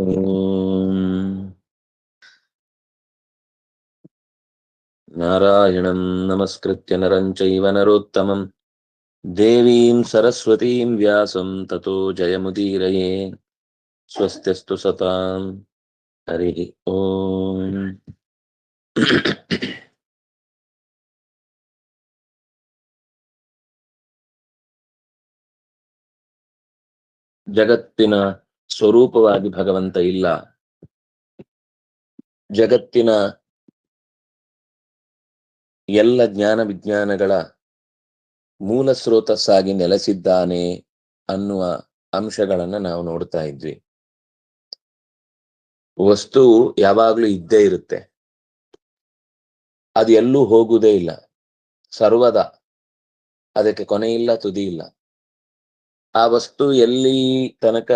ॐ नारायणं नमस्कृत्य नरं चैव नरोत्तमं देवीं सरस्वतीं व्यासं ततो जयमुदीरये स्वस्त्यस्तु सतां हरिः ॐ ಜಗತ್ತಿನ ಸ್ವರೂಪವಾಗಿ ಭಗವಂತ ಇಲ್ಲ. ಜಗತ್ತಿನ ಎಲ್ಲ ಜ್ಞಾನ ವಿಜ್ಞಾನಗಳ ಮೂಲ ಸ್ರೋತಸ್ಸಾಗಿ ನೆಲೆಸಿದ್ದಾನೆ ಅನ್ನುವ ಅಂಶಗಳನ್ನ ನಾವು ನೋಡ್ತಾ ಇದ್ವಿ. ವಸ್ತು ಯಾವಾಗ್ಲೂ ಇದ್ದೇ ಇರುತ್ತೆ. ಅದು ಎಲ್ಲೂ ಹೋಗುವುದೇ ಇಲ್ಲ. ಸರ್ವದ. ಅದಕ್ಕೆ ಕೊನೆಯಿಲ್ಲ ತುದಿ ಇಲ್ಲ. ಆ ವಸ್ತು ಎಲ್ಲಿ ತನಕ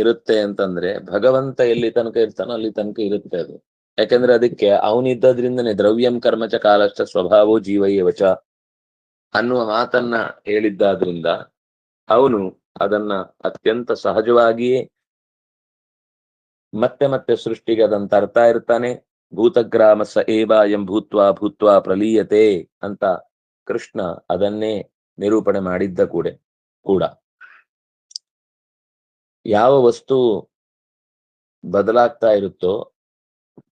ಇರುತ್ತೆ ಅಂತಂದ್ರೆ ಭಗವಂತ ಎಲ್ಲಿ ತನಕ ಇರ್ತಾನೋ ಅಲ್ಲಿ ತನಕ ಇರುತ್ತೆ ಅದು. ಯಾಕಂದ್ರೆ ಅದಕ್ಕೆ ಅವನಿದ್ದದ್ರಿಂದನೇ ದ್ರವ್ಯಂ ಕರ್ಮಚ ಕಾಲಶ್ಚ ಸ್ವಭಾವೋ ಜೀವಯ್ಯವಚ ಅನ್ನುವ ಮಾತನ್ನ ಹೇಳಿದ್ದಾದ್ರಿಂದ ಅವನು ಅದನ್ನ ಅತ್ಯಂತ ಸಹಜವಾಗಿಯೇ ಮತ್ತೆ ಮತ್ತೆ ಸೃಷ್ಟಿಗೆ ಅದನ್ನ ತರ್ತಾ ಇರ್ತಾನೆ. ಭೂತಗ್ರಾಮ ಸ ಏವ ಎಂ ಭೂತ್ವ ಭೂತ್ವ ಪ್ರಲೀಯತೆ ಅಂತ ಕೃಷ್ಣ ಅದನ್ನೇ ನಿರೂಪಣೆ ಮಾಡಿದ್ದ ಕೂಡ ಕೂಡ. ಯಾವ ವಸ್ತು ಬದಲಾಗ್ತಾ ಇರುತ್ತೋ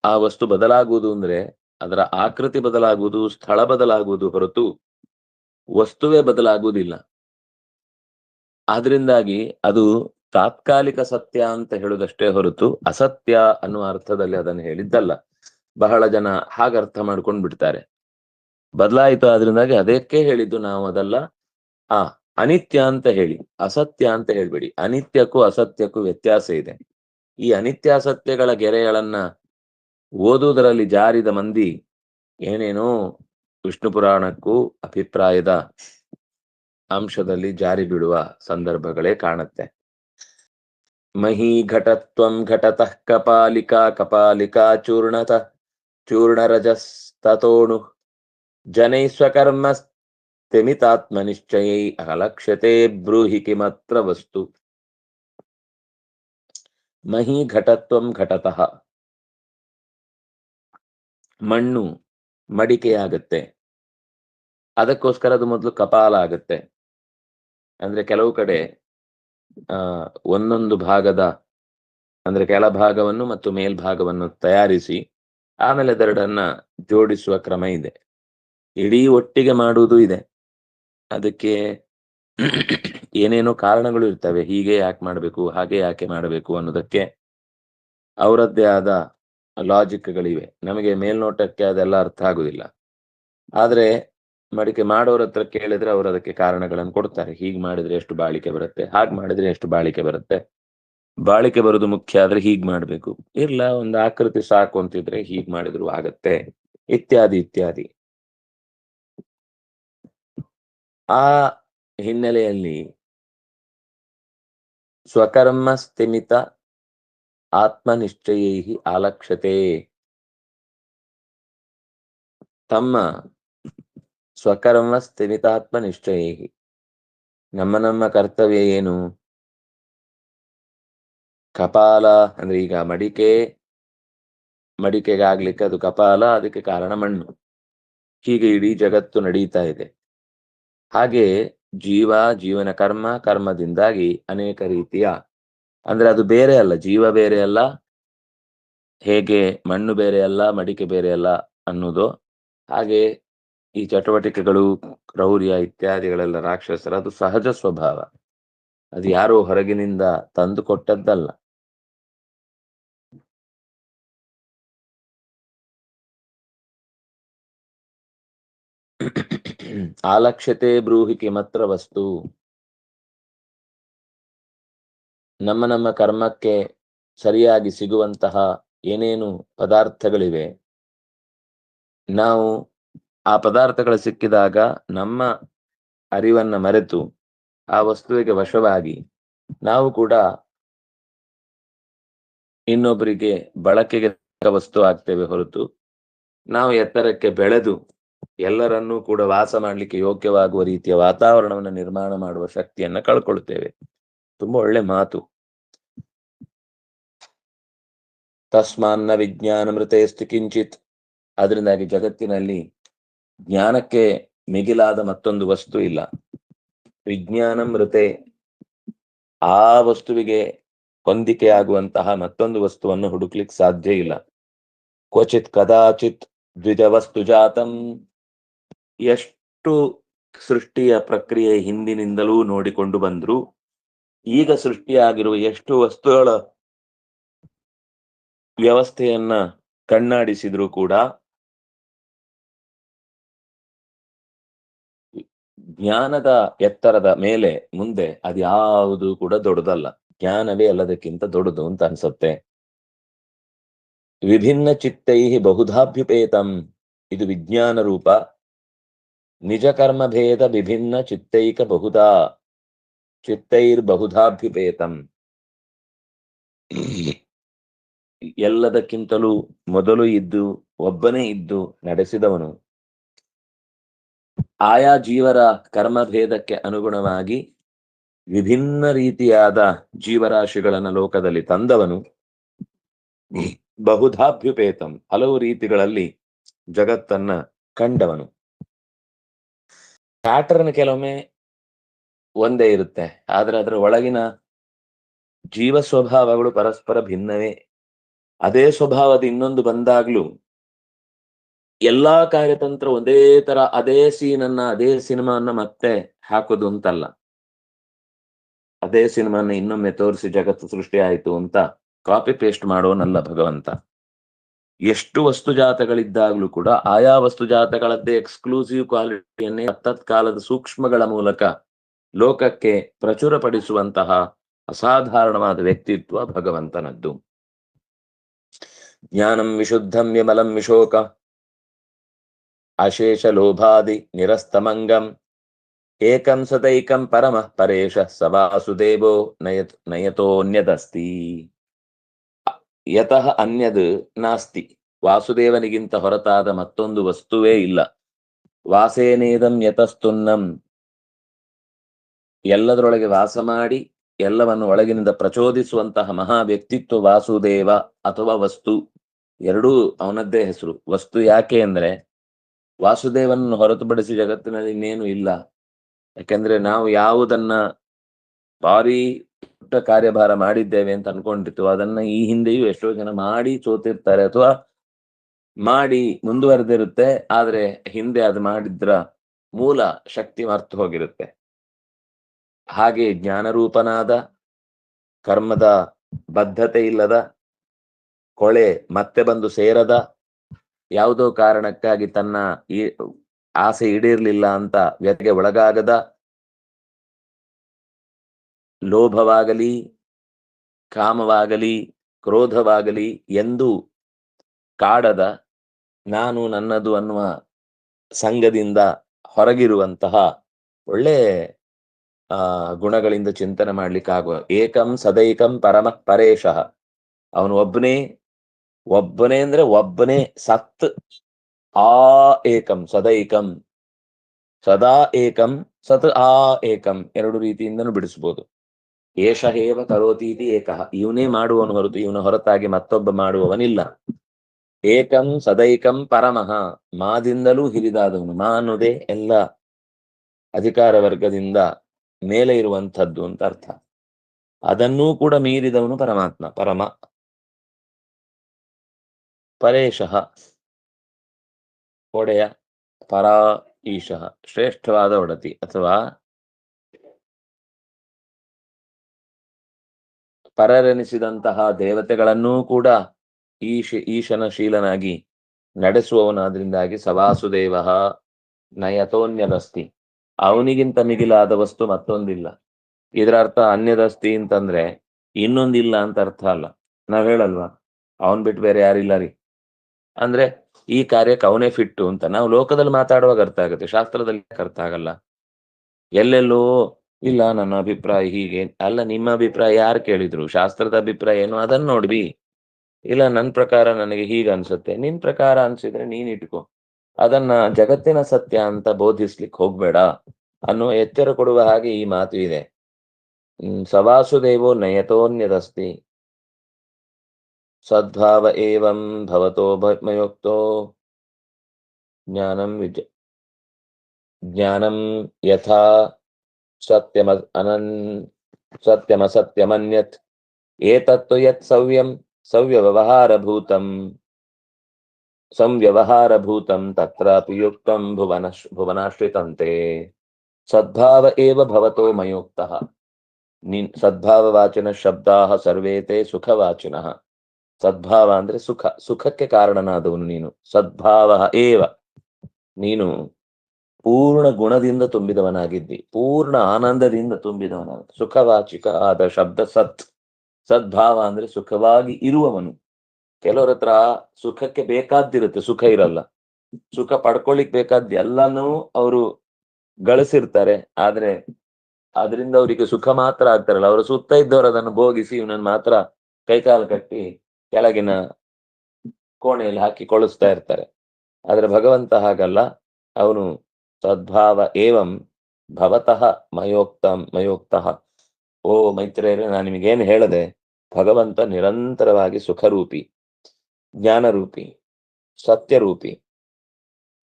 ಆ ವಸ್ತು ಬದಲಾಗುವುದು ಅಂದ್ರೆ ಅದರ ಆಕೃತಿ ಬದಲಾಗುವುದು, ಸ್ಥಳ ಬದಲಾಗುವುದು ಹೊರತು ವಸ್ತುವೇ ಬದಲಾಗುವುದಿಲ್ಲ. ಆದ್ರಿಂದಾಗಿ ಅದು ತಾತ್ಕಾಲಿಕ ಸತ್ಯ ಅಂತ ಹೇಳುದಷ್ಟೇ ಹೊರತು ಅಸತ್ಯ ಅನ್ನುವ ಅರ್ಥದಲ್ಲಿ ಅದನ್ನು ಹೇಳಿದ್ದಲ್ಲ. ಬಹಳ ಜನ ಹಾಗೆ ಅರ್ಥ ಮಾಡ್ಕೊಂಡು ಬಿಡ್ತಾರೆ ಬದಲಾಯಿತು ಆದ್ರಿಂದಾಗಿ ಅದಕ್ಕೆ ಹೇಳಿದ್ದು ನಾವು ಅದಲ್ಲ. ಆ ಅನಿತ್ಯ ಅಂತ ಹೇಳಿ, ಅಸತ್ಯ ಅಂತ ಹೇಳ್ಬೇಡಿ. ಅನಿತ್ಯಕ್ಕೂ ಅಸತ್ಯಕ್ಕೂ ವ್ಯತ್ಯಾಸ ಇದೆ. ಈ ಅನಿತ್ಯಾಸತ್ಯಗಳ ಗೆರೆಗಳನ್ನ ಓದುವುದರಲ್ಲಿ ಜಾರಿದ ಮಂದಿ ಏನೇನೋ ವಿಷ್ಣು ಪುರಾಣಕ್ಕೂ ಅಭಿಪ್ರಾಯದ ಅಂಶದಲ್ಲಿ ಜಾರಿ ಬಿಡುವ ಸಂದರ್ಭಗಳೇ ಕಾಣುತ್ತೆ. ಮಹಿ ಘಟತ್ವಂ ಘಟತಃ ಕಪಾಲಿಕಾ ಕಪಾಲಿಕಾ ಚೂರ್ಣತಃ ಚೂರ್ಣರಜಸ್ತತೋಣು ಜನೈ ಸ್ವಕರ್ಮ ಸ್ಥಿಮಿತಾತ್ಮನಿಶ್ಚಯೈ ಅಲಕ್ಷ್ಯತೆ ಬ್ರೂಹಿ ಕಿಮತ್ರ ವಸ್ತು. ಮಹಿ ಘಟತ್ವಂ ಘಟತಃ. ಮಣ್ಣು ಮಡಿಕೆಯಾಗತ್ತೆ ಅದಕ್ಕೋಸ್ಕರ ಅದು ಮೊದಲು ಕಪಾಲ ಆಗುತ್ತೆ. ಅಂದ್ರೆ ಕೆಲವು ಕಡೆ, ಆ, ಒಂದೊಂದು ಭಾಗದ, ಅಂದ್ರೆ ಕೆಳಭಾಗವನ್ನು ಮತ್ತು ಮೇಲ್ಭಾಗವನ್ನು ತಯಾರಿಸಿ, ಆಮೇಲೆ ಅದೆರಡನ್ನ ಜೋಡಿಸುವ ಕ್ರಮ ಇದೆ. ಇಡೀ ಒಟ್ಟಿಗೆ ಮಾಡುವುದು ಇದೆ. ಅದಕ್ಕೆ ಏನೇನೋ ಕಾರಣಗಳು ಇರ್ತವೆ, ಹೀಗೆ ಯಾಕೆ ಮಾಡಬೇಕು, ಹಾಗೆ ಯಾಕೆ ಮಾಡಬೇಕು ಅನ್ನೋದಕ್ಕೆ ಅವರದ್ದೇ ಆದ ಲಾಜಿಕ್ಗಳಿವೆ ನಮಗೆ ಮೇಲ್ನೋಟಕ್ಕೆ ಅದೆಲ್ಲ ಅರ್ಥ ಆಗುದಿಲ್ಲ. ಆದ್ರೆ ಮಡಿಕೆ ಮಾಡೋರ ಹತ್ರ ಕೇಳಿದ್ರೆ ಅವ್ರು ಅದಕ್ಕೆ ಕಾರಣಗಳನ್ನು ಕೊಡ್ತಾರೆ. ಹೀಗ್ ಮಾಡಿದ್ರೆ ಎಷ್ಟು ಬಾಳಿಕೆ ಬರುತ್ತೆ, ಹಾಗೆ ಮಾಡಿದ್ರೆ ಎಷ್ಟು ಬಾಳಿಕೆ ಬರುತ್ತೆ. ಬಾಳಿಕೆ ಬರೋದು ಮುಖ್ಯ ಆದ್ರೆ ಹೀಗ್ ಮಾಡ್ಬೇಕು. ಇಲ್ಲ, ಒಂದು ಆಕೃತಿ ಸಾಕು ಅಂತಿದ್ರೆ ಹೀಗ್ ಮಾಡಿದ್ರು ಆಗತ್ತೆ. ಇತ್ಯಾದಿ ಇತ್ಯಾದಿ. ಆ ಹಿನ್ನೆಲೆಯಲ್ಲಿ ಸ್ವಕರ್ಮ ಸ್ಥಿಮಿತ ಆತ್ಮನಿಶ್ಚಯೈ ಆಲಕ್ಷತೆ ತಮ್ಮ ಸ್ವಕರ್ಮ ಸ್ಥಿಮಿತಾತ್ಮ ನಿಶ್ಚಯೈ ನಮ್ಮ ನಮ್ಮ ಕರ್ತವ್ಯ ಏನು? ಕಪಾಲ ಅಂದ್ರೆ ಈಗ ಮಡಿಕೆ, ಮಡಿಕೆಗಾಗ್ಲಿಕ್ಕೆ ಅದು ಕಪಾಲ, ಅದಕ್ಕೆ ಕಾರಣ ಮಣ್ಣು. ಹೀಗೆ ಇಡೀ ಜಗತ್ತು ನಡೀತಾ ಇದೆ. ಹಾಗೆ ಜೀವ, ಜೀವನ ಕರ್ಮ, ಕರ್ಮದಿಂದಾಗಿ ಅನೇಕ ರೀತಿಯ, ಅಂದ್ರೆ ಅದು ಬೇರೆ ಅಲ್ಲ, ಜೀವ ಬೇರೆ ಅಲ್ಲ, ಹೇಗೆ ಮಣ್ಣು ಬೇರೆ ಅಲ್ಲ, ಮಡಿಕೆ ಬೇರೆ ಅಲ್ಲ ಅನ್ನೋದು. ಹಾಗೆ ಈ ಚಟುವಟಿಕೆಗಳು, ಕ್ರೌರ್ಯ ಇತ್ಯಾದಿಗಳೆಲ್ಲ ರಾಕ್ಷಸರ, ಅದು ಸಹಜ ಸ್ವಭಾವ. ಅದು ಯಾರೋ ಹೊರಗಿನಿಂದ ತಂದು ಕೊಟ್ಟದ್ದಲ್ಲ. ಆಲಕ್ಷ್ಯತೆ ಬ್ರೂಹಿ ಕಿಮತ್ರ ವಸ್ತು. ನಮ್ಮ ನಮ್ಮ ಕರ್ಮಕ್ಕೆ ಸರಿಯಾಗಿ ಸಿಗುವಂತಹ ಏನೇನು ಪದಾರ್ಥಗಳಿವೆ? ನಾವು ಆ ಪದಾರ್ಥಗಳು ಸಿಕ್ಕಿದಾಗ ನಮ್ಮ ಅರಿವನ್ನ ಮರೆತು ಆ ವಸ್ತುವಿಗೆ ವಶವಾಗಿ ನಾವು ಕೂಡ ಇನ್ನೊಬ್ಬರಿಗೆ ಬಳಕೆಗೆ ವಸ್ತು ಆಗ್ತೇವೆ ಹೊರತು ನಾವು ಎತ್ತರಕ್ಕೆ ಬೆಳೆದು ಎಲ್ಲರನ್ನೂ ಕೂಡ ವಾಸ ಮಾಡಲಿಕ್ಕೆ ಯೋಗ್ಯವಾಗುವ ರೀತಿಯ ವಾತಾವರಣವನ್ನು ನಿರ್ಮಾಣ ಮಾಡುವ ಶಕ್ತಿಯನ್ನ ಕಳ್ಕೊಳ್ತೇವೆ. ತುಂಬಾ ಒಳ್ಳೆ ಮಾತು. ತಸ್ಮಾನ್ನ ವಿಜ್ಞಾನ ಮೃತೆಯಷ್ಟು ಕಿಂಚಿತ್. ಅದರಿಂದಾಗಿ ಜಗತ್ತಿನಲ್ಲಿ ಜ್ಞಾನಕ್ಕೆ ಮಿಗಿಲಾದ ಮತ್ತೊಂದು ವಸ್ತು ಇಲ್ಲ. ವಿಜ್ಞಾನ ಮೃತೆ ಆ ವಸ್ತುವಿಗೆ ಹೊಂದಿಕೆ ಆಗುವಂತಹ ಮತ್ತೊಂದು ವಸ್ತುವನ್ನು ಹುಡುಕ್ಲಿಕ್ಕೆ ಸಾಧ್ಯ ಇಲ್ಲ. ಕ್ವಚಿತ್ ಕದಾಚಿತ್ ದ್ವಿಜ ವಸ್ತು ಜಾತಂ ಎಷ್ಟು ಸೃಷ್ಟಿಯ ಪ್ರಕ್ರಿಯೆ ಹಿಂದಿನಿಂದಲೂ ನೋಡಿಕೊಂಡು ಬಂದ್ರು, ಈಗ ಸೃಷ್ಟಿಯಾಗಿರುವ ಎಷ್ಟು ವಸ್ತುಗಳ ವ್ಯವಸ್ಥೆಯನ್ನ ಕಣ್ಣಾಡಿಸಿದ್ರು ಕೂಡ, ಜ್ಞಾನದ ಎತ್ತರದ ಮೇಲೆ, ಮುಂದೆ ಅದ್ಯಾವುದು ಕೂಡ ದೊಡ್ಡದಲ್ಲ. ಜ್ಞಾನವೇ ಅಲ್ಲದಕ್ಕಿಂತ ದೊಡ್ಡದು ಅಂತ ಅನ್ಸುತ್ತೆ. ವಿಭಿನ್ನ ಚಿತ್ತೈ ಬಹುಧಾಭ್ಯುಪೇತಂ, ಇದು ವಿಜ್ಞಾನ ರೂಪ. ನಿಜ ಕರ್ಮ ಭೇದ ವಿಭಿನ್ನ ಚಿತ್ತೈಕ ಬಹುಧಾ ಚಿತ್ತೈರ್ ಬಹುಧಾಭ್ಯುಪೇತಂ ಎಲ್ಲದಕ್ಕಿಂತಲೂ ಮೊದಲು ಇದ್ದು, ಒಬ್ಬನೇ ಇದ್ದು, ನಡೆಸಿದವನು. ಆಯಾ ಜೀವರ ಕರ್ಮಭೇದಕ್ಕೆ ಅನುಗುಣವಾಗಿ ವಿಭಿನ್ನ ರೀತಿಯಾದ ಜೀವರಾಶಿಗಳನ್ನು ಲೋಕದಲ್ಲಿ ತಂದವನು. ಬಹುಧಾಭ್ಯುಪೇತಂ ಹಲವು ರೀತಿಗಳಲ್ಲಿ ಜಗತ್ತನ್ನ ಕಂಡವನು. ಪ್ಯಾಟರ್ನ್ ಕೆಲವೊಮ್ಮೆ ಒಂದೇ ಇರುತ್ತೆ. ಆದ್ರೆ ಅದರ ಒಳಗಿನ ಜೀವ ಸ್ವಭಾವಗಳು ಪರಸ್ಪರ ಭಿನ್ನವೇ. ಅದೇ ಸ್ವಭಾವದ ಇನ್ನೊಂದು ಬಂದಾಗ್ಲೂ ಎಲ್ಲಾ ಕಾರ್ಯತಂತ್ರ ಒಂದೇ ತರ, ಅದೇ ಸೀನನ್ನ, ಅದೇ ಸಿನಿಮಾವನ್ನ ಮತ್ತೆ ಹಾಕೋದು ಅಂತಲ್ಲ. ಅದೇ ಸಿನಿಮಾನ ಇನ್ನೊಮ್ಮೆ ತೋರಿಸಿ ಜಗತ್ತು ಸೃಷ್ಟಿ ಆಯ್ತು ಅಂತ ಕಾಪಿ ಪೇಸ್ಟ್ ಮಾಡೋನಲ್ಲ ಭಗವಂತ. ಎಷ್ಟು ವಸ್ತು ಜಾತಗಳಿದ್ದಾಗ್ಲೂ ಕೂಡ ಆಯಾ ವಸ್ತು ಜಾತಗಳದ್ದೇ ಎಕ್ಸ್ಕ್ಲೂಸಿವ್ ಕ್ವಾಲಿಟಿಯನ್ನೇ ತತ್ಕಾಲದ ಸೂಕ್ಷ್ಮಗಳ ಮೂಲಕ ಲೋಕಕ್ಕೆ ಪ್ರಚುರಪಡಿಸುವಂತಹ ಅಸಾಧಾರಣವಾದ ವ್ಯಕ್ತಿತ್ವ ಭಗವಂತನದ್ದು. ಜ್ಞಾನಂ ವಿಶುದ್ಧಂ ವಿಮಲಂ ವಿಶೋಕ ಅಶೇಷ ಲೋಭಾದಿ ನಿರಸ್ತಮಂಗಂ ಏಕಂ ಸತೈಕಂ ಪರಮಃ ಪರೇಶ ಸವಾಸುದೇವೋ ವಾಸುದೇವೋ ನಯತ್ ನಯತೋನ್ಯದಸ್ತಿ. ಯತಃ ಅನ್ಯದ್ ನಾಸ್ತಿ. ವಾಸುದೇವನಿಗಿಂತ ಹೊರತಾದ ಮತ್ತೊಂದು ವಸ್ತುವೇ ಇಲ್ಲ. ವಾಸೇನೇದಂ ಯತಸ್ತುನ್ನಂ ಎಲ್ಲದರೊಳಗೆ ವಾಸ ಮಾಡಿ, ಎಲ್ಲವನ್ನು ಒಳಗಿನಿಂದ ಪ್ರಚೋದಿಸುವಂತಹ ಮಹಾ ವ್ಯಕ್ತಿತ್ವ ವಾಸುದೇವ ಅಥವಾ ವಸ್ತು. ಎರಡೂ ಅವನದ್ದೇ ಹೆಸರು. ವಸ್ತು ಯಾಕೆ ಅಂದ್ರೆ, ವಾಸುದೇವನನ್ನು ಹೊರತುಪಡಿಸಿ ಜಗತ್ತಿನಲ್ಲಿ ಇನ್ನೇನು ಇಲ್ಲ. ಯಾಕೆಂದ್ರೆ ನಾವು ಯಾವುದನ್ನ ಭಾರಿ ಕಾರ್ಯಭಾರ ಮಾಡಿದ್ದೇವೆ ಅಂತ ಅನ್ಕೊಂಡಿತ್ತು. ಅದನ್ನ ಈ ಹಿಂದೆಯೂ ಎಷ್ಟೋ ಜನ ಮಾಡಿ ಸೋತಿರ್ತಾರೆ ಅಥವಾ ಮಾಡಿ ಮುಂದುವರೆದಿರುತ್ತೆ. ಆದ್ರೆ ಹಿಂದೆ ಅದು ಮಾಡಿದ್ರ ಮೂಲ ಶಕ್ತಿ ಮರ್ತು ಹೋಗಿರುತ್ತೆ. ಹಾಗೆ ಜ್ಞಾನರೂಪನಾದ, ಕರ್ಮದ ಬದ್ಧತೆ ಇಲ್ಲದ, ಕೊಳೆ ಮತ್ತೆ ಬಂದು ಸೇರದ ಯಾವುದೋ ಕಾರಣಕ್ಕಾಗಿ ತನ್ನ ಈ ಆಸೆ ಈಡೇರ್ಲಿಲ್ಲ ಅಂತ ವ್ಯತೆಗೆ ಒಳಗಾಗದ ಲೋಭವಾಗಲಿ, ಕಾಮವಾಗಲಿ, ಕ್ರೋಧವಾಗಲಿ ಎಂದು ಕಾಡದ ನಾನು ನನ್ನದು ಅನ್ನುವ ಸಂಘದಿಂದ ಹೊರಗಿರುವಂತಹ ಒಳ್ಳೆ, ಆ, ಗುಣಗಳಿಂದ ಚಿಂತನೆ ಮಾಡ್ಲಿಕ್ಕಾಗುವ. ಏಕಂ ಸದೈಕಂ ಪರಮ ಪರೇಶಃ. ಅವನು ಒಬ್ಬನೇ ಒಬ್ಬನೇ ಅಂದ್ರೆ ಒಬ್ಬನೇ ಸತ್, ಆ ಏಕಂ ಸದೈಕಂ, ಸದಾ ಏಕಂ, ಸತ್ ಆ ಏಕಂ ಎರಡು ರೀತಿಯಿಂದನೂ ಬಿಡಿಸ್ಬೋದು. ಏಷ ಹೇವ ಕರೋತೀತಿ ಏಕಃ. ಇವನೇ ಮಾಡುವವನು ಹೊರತು, ಇವನ ಹೊರತಾಗಿ ಮತ್ತೊಬ್ಬ ಮಾಡುವವನಿಲ್ಲ. ಏಕಂ ಸದೈಕಂ ಪರಮಃ. ಮಾದಿಂದಲೂ ಹಿರಿದಾದವನು. ಮಾ ಅನ್ನೋದೇ ಎಲ್ಲ ಅಧಿಕಾರ ವರ್ಗದಿಂದ ಮೇಲೆ ಇರುವಂಥದ್ದು ಅಂತ ಅರ್ಥ. ಅದನ್ನೂ ಕೂಡ ಮೀರಿದವನು ಪರಮಾತ್ಮ. ಪರಮ. ಪರೇಶಃ. ಒಡೆಯ ಪರಾ ಈಶಃ ಶ್ರೇಷ್ಠವಾದ ಒಡತಿ. ಅಥವಾ ಪರರೆನಿಸಿದಂತಹ ದೇವತೆಗಳನ್ನೂ ಕೂಡ ಈಶ ಈಶನ ಶೀಲನಾಗಿ ನಡೆಸುವವನಾದ್ರಿಂದಾಗಿ ಸವಾಸುದೇವ ನಯತೋನ್ಯದಸ್ತಿ. ಅವನಿಗಿಂತ ಮಿಗಿಲಾದ ವಸ್ತು ಮತ್ತೊಂದಿಲ್ಲ. ಇದರ ಅರ್ಥ ಅನ್ಯದಸ್ತಿ ಅಂತಂದ್ರೆ ಇನ್ನೊಂದಿಲ್ಲ ಅಂತ ಅರ್ಥ ಅಲ್ಲ. ನಾವ್ ಹೇಳಲ್ವಾ? ಅವನ್ ಬಿಟ್ಟು ಬೇರೆ ಯಾರಿಲ್ಲ ರೀ. ಅಂದ್ರೆ ಈ ಕಾರ್ಯಕ್ಕೆ ಅವನೇ ಫಿಟ್ಟು ಅಂತ. ನಾವು ಲೋಕದಲ್ಲಿ ಮಾತಾಡುವಾಗ ಅರ್ಥ ಆಗುತ್ತೆ. ಶಾಸ್ತ್ರದಲ್ಲಿ ಅರ್ಥ ಆಗಲ್ಲ? ಎಲ್ಲೆಲ್ಲೋ ಇಲ್ಲ, ನನ್ನ ಅಭಿಪ್ರಾಯ ಹೀಗೆ. ಅಲ್ಲ, ನಿಮ್ಮ ಅಭಿಪ್ರಾಯ ಯಾರು ಕೇಳಿದ್ರು? ಶಾಸ್ತ್ರದ ಅಭಿಪ್ರಾಯ ಏನು? ಅದನ್ನ ನೋಡ್ಬಿ. ಇಲ್ಲ ನನ್ನ ಪ್ರಕಾರ ನನಗೆ ಹೀಗೆ ಅನ್ಸುತ್ತೆ. ನಿನ್ ಪ್ರಕಾರ ಅನ್ಸಿದ್ರೆ ನೀನ್ ಇಟ್ಕೋ. ಅದನ್ನ ಜಗತ್ತಿನ ಸತ್ಯ ಅಂತ ಬೋಧಿಸ್ಲಿಕ್ಕೆ ಹೋಗ್ಬೇಡ ಅನ್ನೋ ಎಚ್ಚರ ಕೊಡುವ ಹಾಗೆ ಈ ಮಾತು ಇದೆ. ಸವಾಸುದೇವೋ ನಯತೋನ್ಯದಸ್ತಿ ಸದ್ಭಾವ ಏವಂ ಭವತೋ ಭಯೋಕ್ತೋ ಜ್ಞಾನಂ ವಿಜ ಜ್ಞಾನಂ ಯಥಾ ಸತ್ಯಮ ಅನನ್ ಸತ್ಯಮಸತ್ಯಮನ್ಯತ್ ಏತತ್ತು ಯತ್ ಸವ್ಯಂ ಸವ್ಯವಹಾರಭೂತಂ ಸಂವ್ಯವಹಾರಭೂತಂ ತತ್ರಾಪಿ ಯುಕ್ತಂ ಭುವನ ಭುವನಾಶ್ರಿತಂತೆ ಸದ್ಭಾವ ಏವ ಭವತೋ ಮಯೋಕ್ತಃ ನಿನ್ ಸದ್ಭಾವವಾಚಿನ ಶಬ್ದಾಹ ಸರ್ವೇತೆ ಸುಖವಾಚಿನಃ ಸದ್ಭಾವ ಅಂದ್ರೆ ಸುಖ ಸುಖಕ್ಕೆ ಕಾರಣನಾದವನು ನೀನು ಸದ್ಭಾವ ಏವ ಪೂರ್ಣ ಗುಣದಿಂದ ತುಂಬಿದವನಾಗಿದ್ದಿ, ಪೂರ್ಣ ಆನಂದದಿಂದ ತುಂಬಿದವನಾಗ ಸುಖವಾಚಿಕ ಆದ ಶಬ್ದ ಸತ್. ಸದ್ಭಾವ ಅಂದ್ರೆ ಸುಖವಾಗಿ ಇರುವವನು. ಕೆಲವರ ಹತ್ರ ಸುಖಕ್ಕೆ ಬೇಕಾದ್ದಿರುತ್ತೆ, ಸುಖ ಇರಲ್ಲ. ಸುಖ ಪಡ್ಕೊಳ್ಳಿಕ್ ಬೇಕಾದ ಎಲ್ಲಾನು ಅವರು ಗಳಿಸಿರ್ತಾರೆ. ಆದ್ರೆ ಅದರಿಂದ ಅವರಿಗೆ ಸುಖ ಮಾತ್ರ ಆಗ್ತಾರಲ್ಲ. ಅವರು ಸುತ್ತ ಇದ್ದವರು ಅದನ್ನು ಭೋಗಿಸಿ ಇವನನ್ನು ಮಾತ್ರ ಕೈಕಾಲು ಕಟ್ಟಿ ಕೆಳಗಿನ ಕೋಣೆಯಲ್ಲಿ ಹಾಕಿ ಕೊಳಿಸ್ತಾ ಇರ್ತಾರೆ. ಆದ್ರೆ ಭಗವಂತ ಹಾಗಲ್ಲ. ಅವನು ಸದ್ಭಾವ ಏವಂ ಭವತಃ ಮಯೋಕ್ತ ಮಯೋಕ್ತಃ. ಓ ಮೈತ್ರೇಯರೇ, ನಾನು ನಿಮಗೇನು ಹೇಳದೆ, ಭಗವಂತ ನಿರಂತರವಾಗಿ ಸುಖರೂಪಿ, ಜ್ಞಾನರೂಪಿ, ಸತ್ಯರೂಪಿ,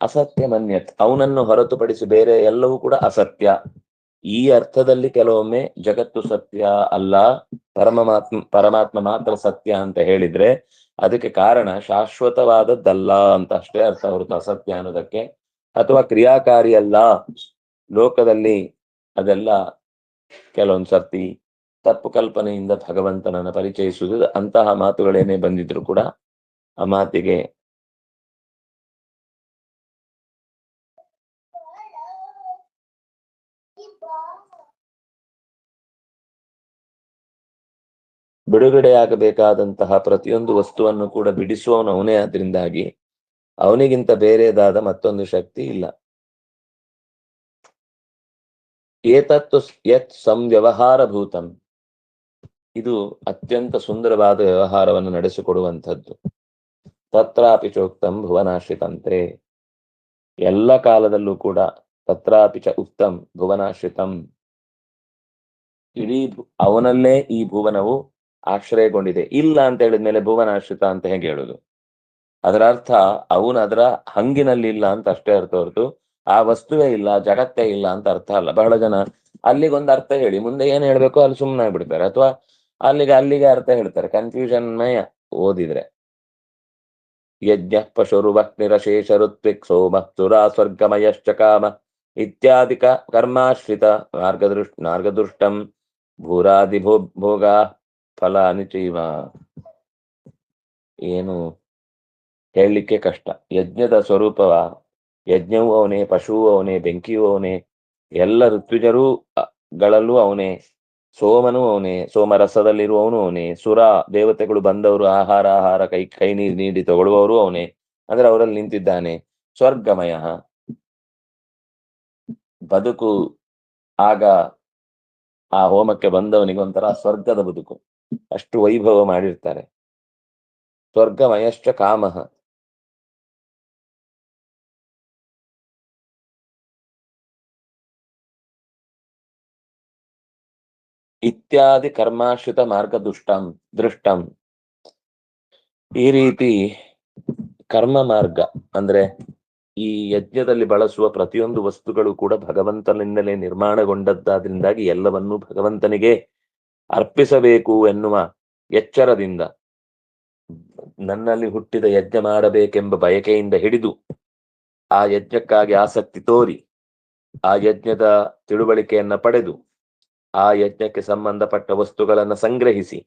ಅಸತ್ಯ ಮನ್ಯತ್, ಅವನನ್ನು ಹೊರತುಪಡಿಸಿ ಬೇರೆ ಎಲ್ಲವೂ ಕೂಡ ಅಸತ್ಯ. ಈ ಅರ್ಥದಲ್ಲಿ ಕೆಲವೊಮ್ಮೆ ಜಗತ್ತು ಸತ್ಯ ಅಲ್ಲ ಪರಮಾತ್ಮ ಪರಮಾತ್ಮ ಮಾತ್ರ ಸತ್ಯ ಅಂತ ಹೇಳಿದ್ರೆ, ಅದಕ್ಕೆ ಕಾರಣ ಶಾಶ್ವತವಾದದ್ದಲ್ಲ ಅಂತ ಅಷ್ಟೇ ಅರ್ಥ ಹೊರತು ಅಸತ್ಯ ಅನ್ನೋದಕ್ಕೆ ಅಥವಾ ಕ್ರಿಯಾಕಾರಿ ಅಲ್ಲ. ಲೋಕದಲ್ಲಿ ಅದೆಲ್ಲ ಕೆಲವೊಂದ್ ಸರ್ತಿ ತಪ್ಪು ಕಲ್ಪನೆಯಿಂದ ಭಗವಂತನನ್ನ ಪರಿಚಯಿಸುವುದು ಅಂತಹ ಮಾತುಗಳೇನೇ ಬಂದಿದ್ರು ಕೂಡ ಆ ಮಾತಿಗೆ ಬಿಡುಗಡೆಯಾಗಬೇಕಾದಂತಹ ಪ್ರತಿಯೊಂದು ವಸ್ತುವನ್ನು ಕೂಡ ಬಿಡಿಸುವವನು ಅವನೇ ಆದ್ರಿಂದಾಗಿ ಅವನಿಗಿಂತ ಬೇರೆದಾದ ಮತ್ತೊಂದು ಶಕ್ತಿ ಇಲ್ಲ. ಏತತ್ತು ಯತ್ ಸಂವ್ಯವಹಾರಭೂತಂ. ಇದು ಅತ್ಯಂತ ಸುಂದರವಾದ ವ್ಯವಹಾರವನ್ನು ನಡೆಸಿಕೊಡುವಂಥದ್ದು. ತತ್ರಾಪಿ ಚೋಕ್ತಂ ಭುವನಾಶ್ರಿತಂತೆ ಎಲ್ಲ ಕಾಲದಲ್ಲೂ ಕೂಡ ತತ್ರಾಪಿ ಚ ಉಕ್ತಂ ಭುವನಾಶ್ರಿತಂ. ಇಡೀ ಅವನಲ್ಲೇ ಈ ಭುವನವು ಆಶ್ರಯಗೊಂಡಿದೆ. ಇಲ್ಲ ಅಂತ ಹೇಳಿದ್ಮೇಲೆ ಭುವನಾಶ್ರಿತ ಅಂತ ಹೇಗೆ ಹೇಳುದು? ಅದರ ಅರ್ಥ ಅವನು ಅದರ ಹಂಗಿನಲ್ಲಿ ಇಲ್ಲ ಅಂತ ಅಷ್ಟೇ ಅರ್ಥ ಹೊರತು, ಆ ವಸ್ತುವೇ ಇಲ್ಲ, ಜಗತ್ತೇ ಇಲ್ಲ ಅಂತ ಅರ್ಥ ಅಲ್ಲ. ಬಹಳ ಜನ ಅಲ್ಲಿಗೊಂದು ಅರ್ಥ ಹೇಳಿ, ಮುಂದೆ ಏನ್ ಹೇಳ್ಬೇಕು ಅಲ್ಲಿ ಸುಮ್ಮನೆ ಬಿಡ್ತಾರೆ ಅಥವಾ ಅಲ್ಲಿಗೆ ಅಲ್ಲಿಗೆ ಅರ್ಥ ಹೇಳ್ತಾರೆ. ಕನ್ಫ್ಯೂಷನ್ ಮಯ ಓದಿದ್ರೆ. ಯಜ್ಞ ಪಶುರುವಕ್ನಿರಶೇಷ ಋತ್ವಿಕ್ ಸೋಮ ಸುರಾ ಸ್ವರ್ಗಮಯಶ್ಚ ಕಾಮ ಇತ್ಯಾದಿಕ ಕರ್ಮಾಶ್ರಿತ ಮಾರ್ಗದೃಷ್ಟ ಮಾರ್ಗದೃಷ್ಟಂ ಭೂರಾದಿ ಭೋ ಭೋಗ ಫಲ ಅನಿಚೀವ ಏನು ಹೇಳಲಿಕ್ಕೆ ಕಷ್ಟ. ಯಜ್ಞದ ಸ್ವರೂಪವ, ಯಜ್ಞವೂ ಅವನೇ, ಪಶುವು ಅವನೇ, ಬೆಂಕಿಯೂ ಅವನೇ, ಎಲ್ಲ ಋತ್ವಿಜರೂ ಗಳಲ್ಲೂ ಅವನೇ, ಸೋಮನು ಅವನೇ, ಸೋಮರಸದಲ್ಲಿರುವವನು ಅವನೇ, ಸುರ ದೇವತೆಗಳು ಬಂದವರು ಆಹಾರ ಆಹಾರ, ಕೈ ಕೈ ನೀರು ನೀಡಿ ತಗೊಳ್ಳುವವರು ಅವನೇ, ಅಂದ್ರೆ ಅವರಲ್ಲಿ ನಿಂತಿದ್ದಾನೆ. ಸ್ವರ್ಗಮಯ. ಬದುಕು ಆಗ ಆ ಹೋಮಕ್ಕೆ ಬಂದವನಿಗೊಂಥರ ಸ್ವರ್ಗದ ಬದುಕು. ಅಷ್ಟು ವೈಭವ ಮಾಡಿರ್ತಾರೆ. ಸ್ವರ್ಗಮಯಶ್ಚ ಕಾಮಃ. ಇತ್ಯಾದಿ ಕರ್ಮಾಶ್ರಿತ ಮಾರ್ಗ ದುಷ್ಟಂ ದೃಷ್ಟಂ. ಈ ರೀತಿ ಕರ್ಮ ಮಾರ್ಗ ಅಂದ್ರೆ ಈ ಯಜ್ಞದಲ್ಲಿ ಬಳಸುವ ಪ್ರತಿಯೊಂದು ವಸ್ತುಗಳು ಕೂಡ ಭಗವಂತನಿಂದಲೇ ನಿರ್ಮಾಣಗೊಂಡದ್ದಾದ್ರಿಂದಾಗಿ ಎಲ್ಲವನ್ನೂ ಭಗವಂತನಿಗೆ ಅರ್ಪಿಸಬೇಕು ಎನ್ನುವ ಎಚ್ಚರದಿಂದ ನನ್ನಲ್ಲಿ ಹುಟ್ಟಿದ ಯಜ್ಞ ಮಾಡಬೇಕೆಂಬ ಬಯಕೆಯಿಂದ ಹಿಡಿದು ಆ ಯಜ್ಞಕ್ಕಾಗಿ ಆಸಕ್ತಿ ತೋರಿ ಆ ಯಜ್ಞದ ತಿಳುವಳಿಕೆಯನ್ನ ಪಡೆದು ಆ ಯಜ್ಞಕ್ಕೆ ಸಂಬಂಧಪಟ್ಟ ವಸ್ತುಗಳನ್ನು ಸಂಗ್ರಹಿಸಿ,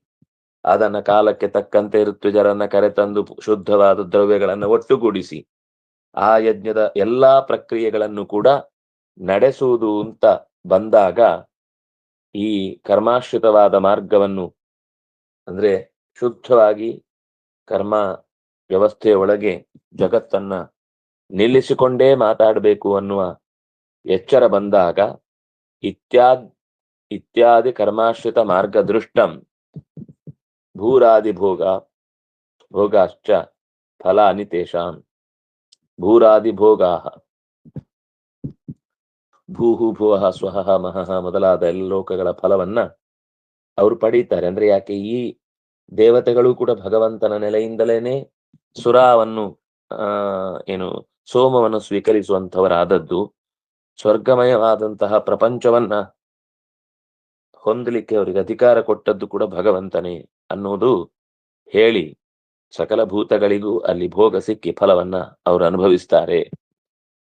ಅದನ್ನ ಕಾಲಕ್ಕೆ ತಕ್ಕಂತೆ ಋತುಜರನ್ನ ಕರೆತಂದು ಶುದ್ಧವಾದ ದ್ರವ್ಯಗಳನ್ನು ಒಟ್ಟುಗೂಡಿಸಿ, ಆ ಯಜ್ಞದ ಎಲ್ಲಾ ಪ್ರಕ್ರಿಯೆಗಳನ್ನು ಕೂಡ ನಡೆಸುವುದು ಅಂತ ಬಂದಾಗ ಈ ಕರ್ಮಾಶ್ರಿತವಾದ ಮಾರ್ಗವನ್ನು ಅಂದ್ರೆ ಶುದ್ಧವಾಗಿ ಕರ್ಮ ವ್ಯವಸ್ಥೆಯ ಒಳಗೆ ಜಗತ್ತನ್ನ ನಿಲ್ಲಿಸಿಕೊಂಡೇ ಮಾತಾಡಬೇಕು ಅನ್ನುವ ಎಚ್ಚರ ಬಂದಾಗ ಇತ್ಯಾದ್ ಇತ್ಯಾದಿ ಕರ್ಮಾಶ್ರಿತ ಮಾರ್ಗದೃಷ್ಟಂ. ಭೂರಾದಿ ಭೋಗ ಭೋಗಾಶ್ಚ ಫಲಾನಿ ತೇಷಾಂ ಭೂರಾದಿ ಭೋಗಾ ಭೂಹು, ಭುವಃ, ಸ್ವಹ, ಮಹಃ ಮೊದಲಾದ ಎಲ್ಲ ಲೋಕಗಳ ಫಲವನ್ನ ಅವರು ಪಡೀತಾರೆ. ಅಂದ್ರೆ ಯಾಕೆ ಈ ದೇವತೆಗಳು ಕೂಡ ಭಗವಂತನ ನೆಲೆಯಿಂದಲೇನೆ ಸುರಾವನ್ನು, ಆ, ಏನು, ಸೋಮವನ್ನು ಸ್ವೀಕರಿಸುವಂತವರಾದದ್ದು ಸ್ವರ್ಗಮಯವಾದಂತಹ ಪ್ರಪಂಚವನ್ನ ಹೊಂದಲಿಕ್ಕೆ ಅವರಿಗೆ ಅಧಿಕಾರ ಕೊಟ್ಟದ್ದು ಕೂಡ ಭಗವಂತನೇ ಅನ್ನುವುದು ಹೇಳಿ ಸಕಲ ಭೂತಗಳಿಗೂ ಅಲ್ಲಿ ಭೋಗ ಸಿಕ್ಕಿ ಫಲವನ್ನ ಅವರು ಅನುಭವಿಸ್ತಾರೆ.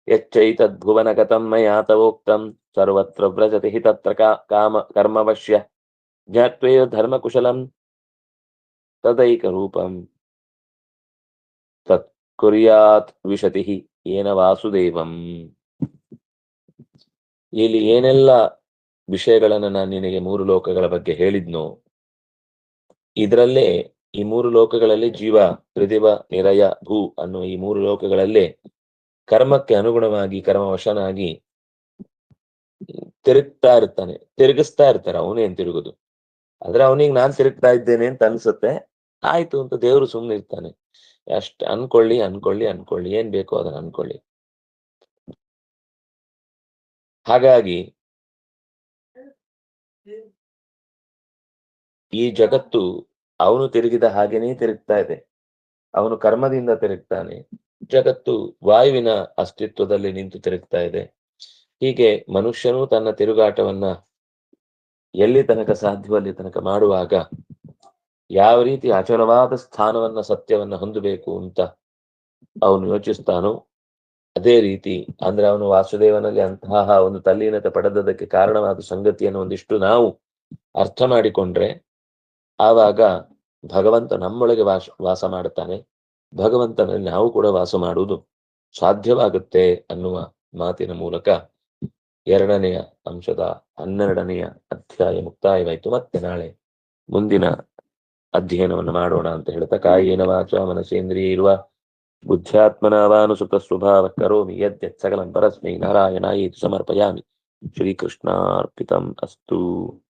ಯಚ್ಚೈತದ್ಭುವನಗತಂ ಮಯಾತವೋಕ್ತಂ ಸರ್ವತ್ರ ವ್ರಜತಿ ಹಿ ತತ್ರ ಕಾಮ ಕರ್ಮವಶ್ಯ ಜ್ಞಾತ್ವೇಯ ಧರ್ಮಕುಶಲಂ ತದೈಕ ರೂಪಂ ತತ್ ಕುರಿಯಾತ್ ವಿಶತಿ ಏನ ವಾಸುದೇವಂ. ಇಲ್ಲಿ ಏನೆಲ್ಲ ವಿಷಯಗಳನ್ನ ನಾನು ನಿನಗೆ ಮೂರು ಲೋಕಗಳ ಬಗ್ಗೆ ಹೇಳಿದ್ನು? ಇದರಲ್ಲೇ ಈ ಮೂರು ಲೋಕಗಳಲ್ಲಿ ಜೀವ ಹೃದಯ ನಿರಯ, ಭೂ ಅನ್ನುವ ಈ ಮೂರು ಲೋಕಗಳಲ್ಲೇ ಕರ್ಮಕ್ಕೆ ಅನುಗುಣವಾಗಿ, ಕರ್ಮವಶನಾಗಿ ತಿರುಗ್ತಾ ಇರ್ತಾನೆ. ತಿರುಗಿಸ್ತಾ ಇರ್ತಾರೆ. ಅವನೇನ್ ತಿರುಗುದು. ಆದ್ರೆ ಅವನಿಗೆ ನಾನ್ ತಿರುಗ್ತಾ ಇದ್ದೇನೆ ಅಂತ ಅನ್ಸುತ್ತೆ. ಆಯ್ತು ಅಂತ ದೇವರು ಸುಮ್ಮನೆ ಇರ್ತಾನೆ. ಅಷ್ಟ್ ಅನ್ಕೊಳ್ಳಿ ಅನ್ಕೊಳ್ಳಿ ಅನ್ಕೊಳ್ಳಿ. ಏನ್ ಬೇಕೋ ಅದನ್ನ ಅನ್ಕೊಳ್ಳಿ. ಹಾಗಾಗಿ ಈ ಜಗತ್ತು ಅವನು ತಿರುಗಿದ ಹಾಗೇನೇ ತಿರುಗ್ತಾ ಇದೆ. ಅವನು ಕರ್ಮದಿಂದ ತಿರುಗ್ತಾನೆ. ಜಗತ್ತು ವಾಯುವಿನ ಅಸ್ತಿತ್ವದಲ್ಲಿ ನಿಂತು ತಿರುಗ್ತಾ ಇದೆ. ಹೀಗೆ ಮನುಷ್ಯನು ತನ್ನ ತಿರುಗಾಟವನ್ನ ಎಲ್ಲಿ ತನಕ ಸಾಧ್ಯವಲ್ಲಿ ತನಕ ಮಾಡುವಾಗ ಯಾವ ರೀತಿ ಅಚಲವಾದ ಸ್ಥಾನವನ್ನ ಸತ್ಯವನ್ನ ಹೊಂದಬೇಕು ಅಂತ ಅವನು ಯೋಚಿಸ್ತಾನೋ ಅದೇ ರೀತಿ ಅಂದ್ರೆ ಅವನು ವಾಸುದೇವನಲ್ಲಿ ಅಂತಹ ಒಂದು ತಲ್ಲೀನತೆ ಪಡೆದದಕ್ಕೆ ಕಾರಣವಾದ ಸಂಗತಿಯನ್ನು ಒಂದಿಷ್ಟು ನಾವು ಅರ್ಥ ಮಾಡಿಕೊಂಡ್ರೆ ಆವಾಗ ಭಗವಂತ ನಮ್ಮೊಳಗೆ ವಾಸ ವಾಸ ಮಾಡುತ್ತಾನೆ. ಭಗವಂತನಲ್ಲಿ ನಾವು ಕೂಡ ವಾಸ ಮಾಡುವುದು ಸಾಧ್ಯವಾಗುತ್ತೆ ಅನ್ನುವ ಮಾತಿನ ಮೂಲಕ ಎರಡನೆಯ ಅಂಶದ ಹನ್ನೆರಡನೆಯ ಅಧ್ಯಾಯ ಮುಕ್ತಾಯವಾಯಿತು. ಮತ್ತೆ ನಾಳೆ ಮುಂದಿನ ಅಧ್ಯಯನವನ್ನು ಮಾಡೋಣ ಅಂತ ಹೇಳ್ತಾ, ಕಾಯೇನ ವಾಚ ಮನಸೇಂದ್ರಿಯ ಇರುವ ಬುದ್ಧ್ಯಾತ್ಮನಾವಾನುಸುತ ಸ್ವಭಾವ ಕರೋಮಿ ಯದ್ಯತ್ ಸಕಲಂ ಪರಸ್ಮೈ ನಾರಾಯಣ ಸಮರ್ಪಯಾಮಿ. ಶ್ರೀಕೃಷ್ಣಾರ್ಪಿತಂ ಅಸ್ತು.